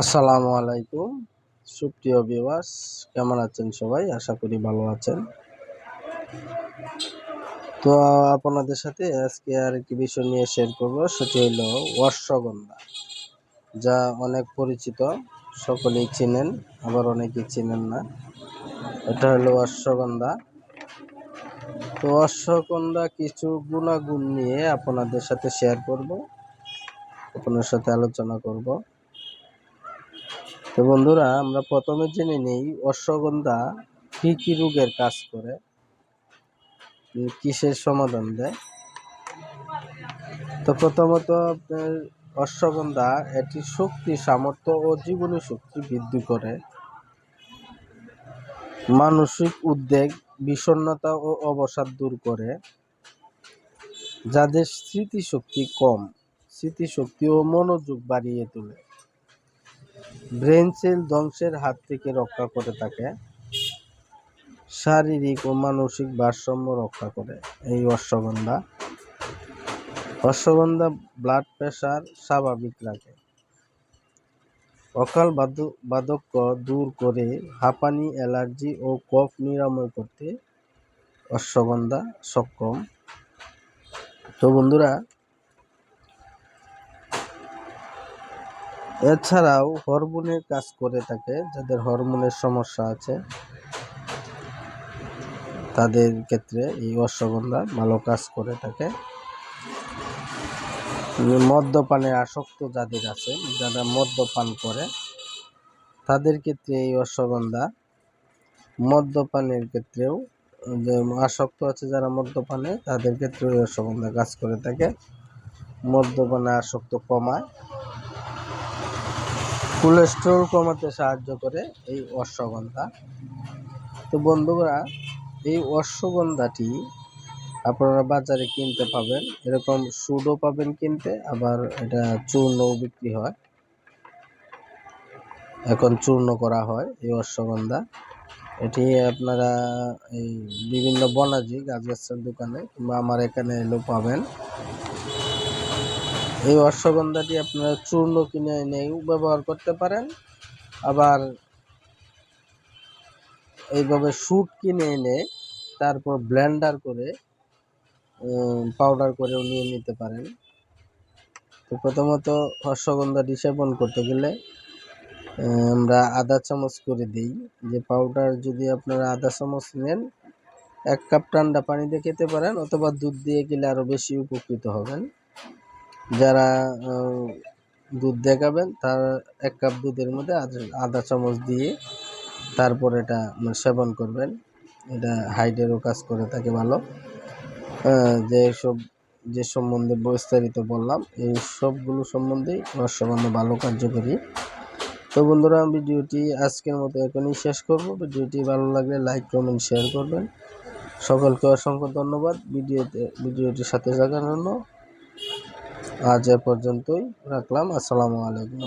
আসসালামু আলাইকুম। সুপ্রিয় ভিউয়ার্স, কেমন আছেন সবাই? আশা করি ভালো আছেন। তো আপনাদের সাথে আজকে আর একটি বিষয় নিয়ে শেয়ার করব, সেটি হলো অশ্বগন্ধা, যা অনেক পরিচিত, সকলেই চিনেন, আবার অনেকেই চিনেন না। এটা হলো অশ্বগন্ধা। তো অশ্বগন্ধা কিছু গুণাগুণ নিয়ে আপনাদের সাথে শেয়ার করব, আপনার সাথে আলোচনা করব। তো বন্ধুরা, আমরা প্রথমে জেনে নেই অশ্বগন্ধা কি কি রোগের কাজ করে কিসের সমাধান দেয়। তো প্রথমত আপনার অশ্বগন্ধা এটি শক্তি, সামর্থ্য ও জীবনী শক্তি বৃদ্ধি করে। মানসিক উদ্বেগ, বিষণ্ণতা ও অবসাদ দূর করে, যাদের স্মৃতিশক্তি কম, স্মৃতিশক্তি ও মনোযোগ বাড়িয়ে তোলে। ব্রেন সেল ধ্বংসের হাত থেকে রক্ষা করে থাকে শারীরিক ও মানসিক ভারসাম্য রক্ষা করে এই অশ্বগন্ধা অশ্বগন্ধা ব্লাড প্রেশার স্বাভাবিক রাখে। অকাল বাধ- বার্ধক্য দূর করে হাঁপানি, অ্যালার্জি ও কফ নিরাময় করতে অশ্বগন্ধা সক্ষম। তো বন্ধুরা এছাড়াও হরমোনের কাজ করে থাকে, যাদের হরমোনের সমস্যা আছে। তাদের ক্ষেত্রে এই অশ্বগন্ধা ভালো কাজ করে থাকে। মদ্যপানে আসক্ত যাদের আছে, যারা মদ্যপান করে, তাদের ক্ষেত্রে এই অশ্বগন্ধা। মদ্যপানের ক্ষেত্রেও যে আসক্ত আছে যারা মদ্যপানে, তাদের ক্ষেত্রে এই অশ্বগন্ধা কাজ করে থাকে। মদ্যপানে আসক্ত কমায়। কোলেস্ট্রল কমাতে সাহায্য করে এই অশ্বগন্ধা। তো বন্ধুরা, এই অশ্বগন্ধাটি আপনারা বাজারে কিনতে পাবেন। এরকম সুডও পাবেন কিনতে, আবার এটা চূর্ণও বিক্রি হয়। এখন চূর্ণ করা হয় এই অশ্বগন্ধা। এটি আপনারা এই বিভিন্ন বনাজি গাছগাছার দোকানে কিংবা আমার এখানে এলেও পাবেন। এই অশ্বগন্ধাটি আপনারা চূর্ণ কিনে এনেও ব্যবহার করতে পারেন। আবার এইভাবে শুট কিনে এনে তারপর ব্লেন্ডার করে পাউডার করেও নিয়ে নিতে পারেন। তো প্রথমত অশ্বগন্ধাটি সেবন করতে গেলে আমরা আধা চামচ করে দিই। যে পাউডার যদি আপনারা আধা চামচ নেন, এক কাপ ঠান্ডা পানি দিয়ে খেতে পারেন, অথবা দুধ দিয়ে গেলে আরও বেশি উপকৃত হবেন। যারা দুধ দেখাবেন তার এক কাপ দুধের মধ্যে আধা- চামচ দিয়ে তারপর এটা মানে সেবন করবেন। এটা হাইটেরও কাজ করে থাকে ভালো। আহ, যে সম্বন্ধে বিস্তারিত বললাম এই সবগুলো সম্বন্ধেই অশ্বগন্ধা ভালো কার্যকরী। তো বন্ধুরা ভিডিওটি আজকের মতো এখনই শেষ করব। ভিডিওটি ভালো লাগলে লাইক কমেন্ট শেয়ার করবেন। সকলকে অসংখ্য ধন্যবাদ। ভিডিওতে ভিডিওটির সাথে থাকার জন্য। আজ এ পর্যন্তই রাখলাম। আসসালামু আলাইকুম